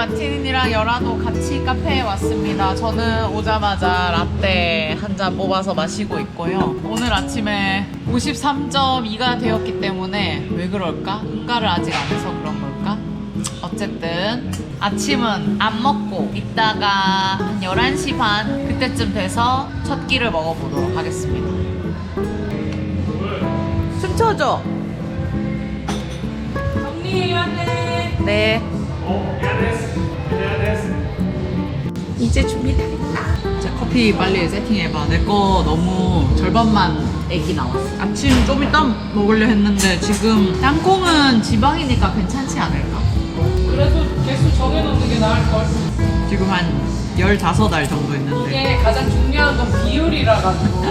마틴이랑 열아도 같이 카페에 왔습니다. 저는 오자마자 라떼 한 잔 뽑아서 마시고 있고요. 오늘 아침에 53.2가 되었기 때문에 왜 그럴까? 호가를 아직 안 해서 그런 걸까? 어쨌든 아침은 안 먹고 이따가 한 11시 반 그때쯤 돼서 첫 끼를 먹어보도록 하겠습니다. 춤춰줘. 정리해야 돼. 네. 이제 준비다. 자, 커피 빨리 세팅해봐. 내 거 너무 절반만 애기 나왔어. 아침 좀 이따 먹으려 했는데 지금 땅콩은 지방이니까 괜찮지 않을까? 그래도 개수 정해놓는 게 나을 걸. 지금 한 15알 정도 있는데. 이게 가장 중요한 건 비율이라 가지고.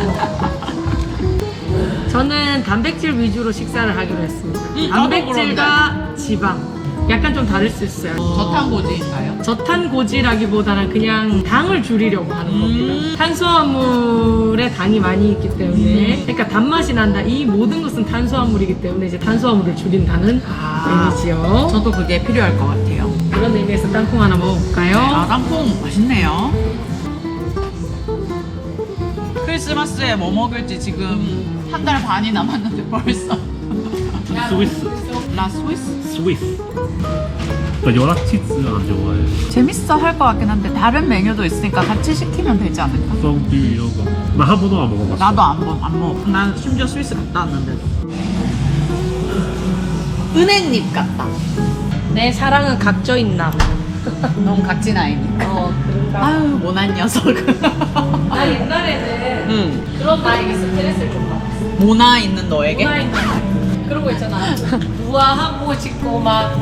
저는 단백질 위주로 식사를 하기로 했습니다. 음, 나도 단백질과 지방. 약간 좀 다를 수 있어요. 저탄 고지인가요? 저탄 고지라기보다는 그냥 당을 줄이려고 하는 음. 겁니다. 탄수화물에 당이 많이 있기 때문에, 음. 그러니까 단맛이 난다. 이 모든 것은 탄수화물이기 때문에 이제 탄수화물을 줄인다는 아. 의미지요. 저도 그게 필요할 것 같아요. 그런 의미에서 땅콩 하나 먹어볼까요? 아, 땅콩 맛있네요. 크리스마스에 뭐 먹을지 지금 한 달 반이 남았는데 벌써. 스위스 라 스위스? 스위스 저 연락치즈 안 좋아해 재밌어 할 것 같긴 한데 다른 메뉴도 있으니까 같이 시키면 되지 않을까? 썸뷰 이런 거 나 한 번도 안 먹어봤어 나도 안, 먹, 안 먹어. 난 심지어 스위스 갔다 왔는데도. 은행잎 같다. 내 사랑은 각져 있 나. 너무 각진 아이니까. 어, 그런가. 아유, 모난 녀석. 나 옛날에는 응. 그런 나에게 스트레스를 좀 받았어. 모나 있는 너에게? 있는 날. 그런 거 있잖아. 우아하고 싶고 막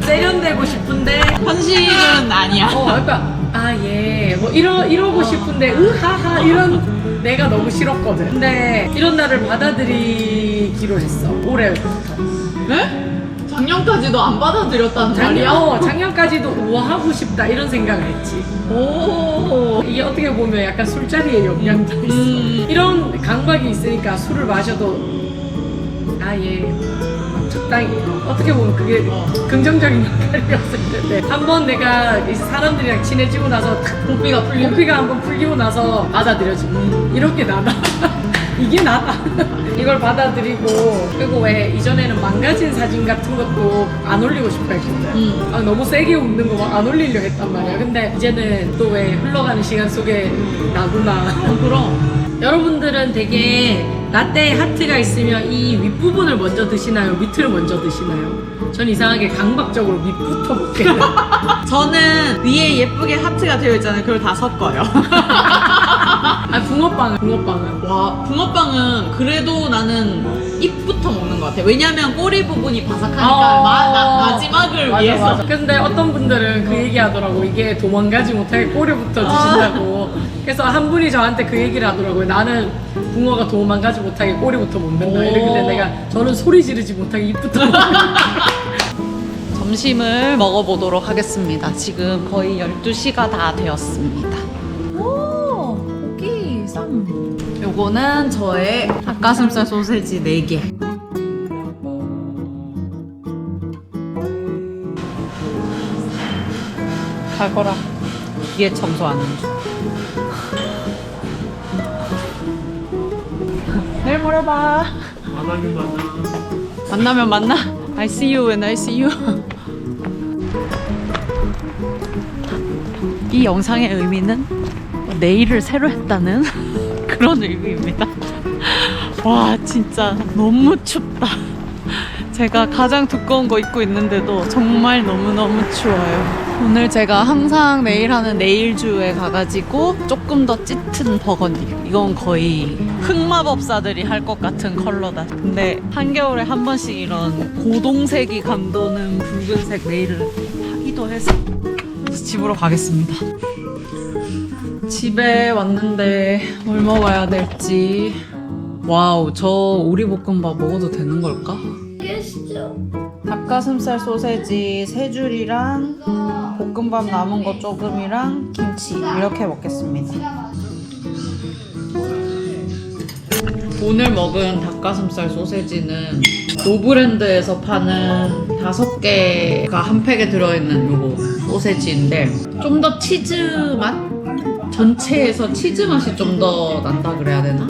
세련되고 싶은데 현실은 아니야. 어, 그러니까 아 예, 뭐 이러 이러고 싶은데 으하하 이런 내가 너무 싫었거든. 근데 이런 나를 받아들이기로 했어. 올해부터. 네? 작년까지도 안 받아들였다는 작년, 어, 작년까지도 우아하고 싶다 이런 생각을 했지. 오. 이게 어떻게 보면 약간 술자리에 영향도 있어. 음. 이런 강박이 있으니까 술을 마셔도 아 예. 적당히 어떻게 보면 그게 어. 긍정적인 역할이었을 텐데 한 번 내가 이 사람들이랑 친해지고 나서 탁 고삐가 풀리면. 고삐가 한번 풀리고 나서 받아들여지 음, 이렇게 나다 이게 나다 이걸 받아들이고 그리고 왜 이전에는 망가진 사진 같은 것도 안 올리고 싶어 했거든 음. 아, 너무 세게 웃는 거 막 안 올리려 했단 말이야 근데 이제는 또 왜 흘러가는 시간 속에 나구나 어, 그럼. 여러분들은 되게 라떼에 하트가 있으면 이 윗부분을 먼저 드시나요? 밑을 먼저 드시나요? 전 이상하게 강박적으로 밑부터 먹게 저는 위에 예쁘게 하트가 되어 있잖아요. 그걸 다 섞어요. 아 붕어빵은 붕어빵은 와, 붕어빵은 그래도 나는 입부터 먹는 것 같아. 왜냐면 꼬리 부분이 바삭하니까 어. 마, 마, 마지막을 맞아, 위해서. 맞아. 근데 어떤 분들은 그 얘기 하더라고 이게 도망가지 못하게 꼬리부터 드신다고 그래서 한 분이 저한테 그 얘기를 하더라고요 나는 붕어가 도망가지 못하게 꼬리부터 먹는다 오. 이렇게 내가 저는 소리 지르지 못하게 입부터 먹는다 점심을 먹어보도록 하겠습니다. 지금 거의 12시가 다 되었습니다. 오, 고기 쌈. 요거는 저의 닭가슴살 소세지 4개. 갈 거라. 뒤에 청소하는 중. 내일 모레 봐. 만나긴 만나 만나면 만나. I see you when I see you. 이 영상의 의미는 네일을 새로 했다는 그런 의미입니다. 와, 진짜 너무 춥다. 제가 가장 두꺼운 거 입고 있는데도 정말 너무너무 추워요. 오늘 제가 항상 매일 하는 네일주에 가가지고 조금 더 짙은 버건디. 이건 거의 흑마법사들이 할 것 같은 컬러다. 근데 한겨울에 한 번씩 이런 고동색이 감도는 붉은색 네일을 하기도 해서 그래서 집으로 가겠습니다. 집에 왔는데 뭘 먹어야 될지. 와우, 저 오리볶음밥 먹어도 되는 걸까? 닭가슴살 소세지 세 줄이랑 볶음밥 남은 거 조금이랑 김치 이렇게 먹겠습니다. 오늘 먹은 닭가슴살 소세지는 노브랜드에서 파는 다섯 개가 한 팩에 들어있는 요거 소세지인데 좀 더 치즈 맛? 전체에서 치즈 맛이 좀 더 난다 그래야 되나?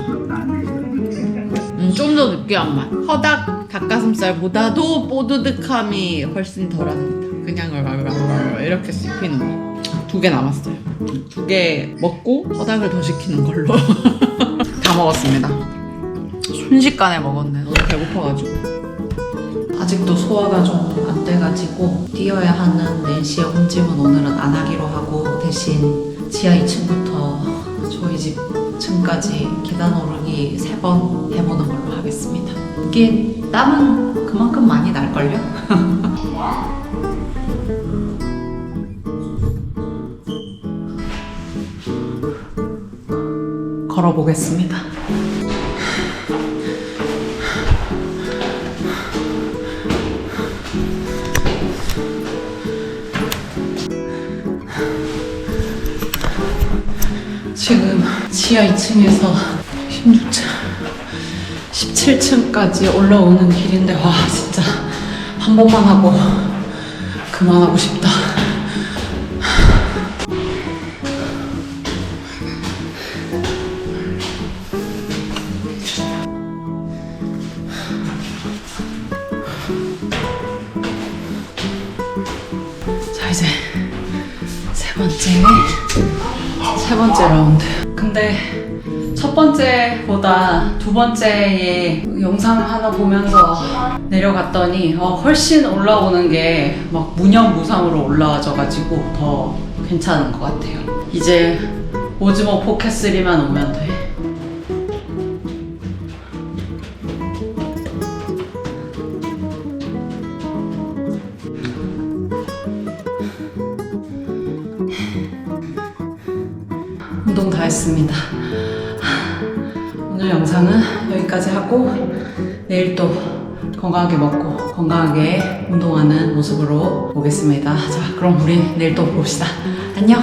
음, 좀더 느끼한 맛. 허닭 닭가슴살보다도 뽀드득함이 훨씬 덜합니다. 그냥 이렇게 씹히는 거. 두개 남았어요. 두 개 먹고 허닭을 더 시키는 걸로. 다 먹었습니다. 순식간에 먹었네. 너무 배고파가지고. 아직도 소화가 좀 안 돼가지고 뛰어야 하는 4시에 홈짐은 오늘은 안 하기로 하고 대신 지하 2층부터 저희 집 층까지 계단 오르기 3번 해보는 걸로 하겠습니다. 이게 땀은 그만큼 많이 날걸요? 걸어보겠습니다. 지하 2층에서 16층, 17층까지 올라오는 길인데 와 진짜 한 번만 하고 그만하고 싶다. 세 번째 라운드. 근데 첫 번째보다 두 번째에 영상 하나 보면서 내려갔더니 어, 훨씬 올라오는 게 막 무념무상으로 올라와져가지고 더 괜찮은 것 같아요. 이제 오즈모 포켓3만 오면 돼. 운동 다 했습니다. 오늘 영상은 여기까지 하고 내일 또 건강하게 먹고 건강하게 운동하는 모습으로 보겠습니다. 자, 그럼 우리 내일 또 봅시다. 안녕!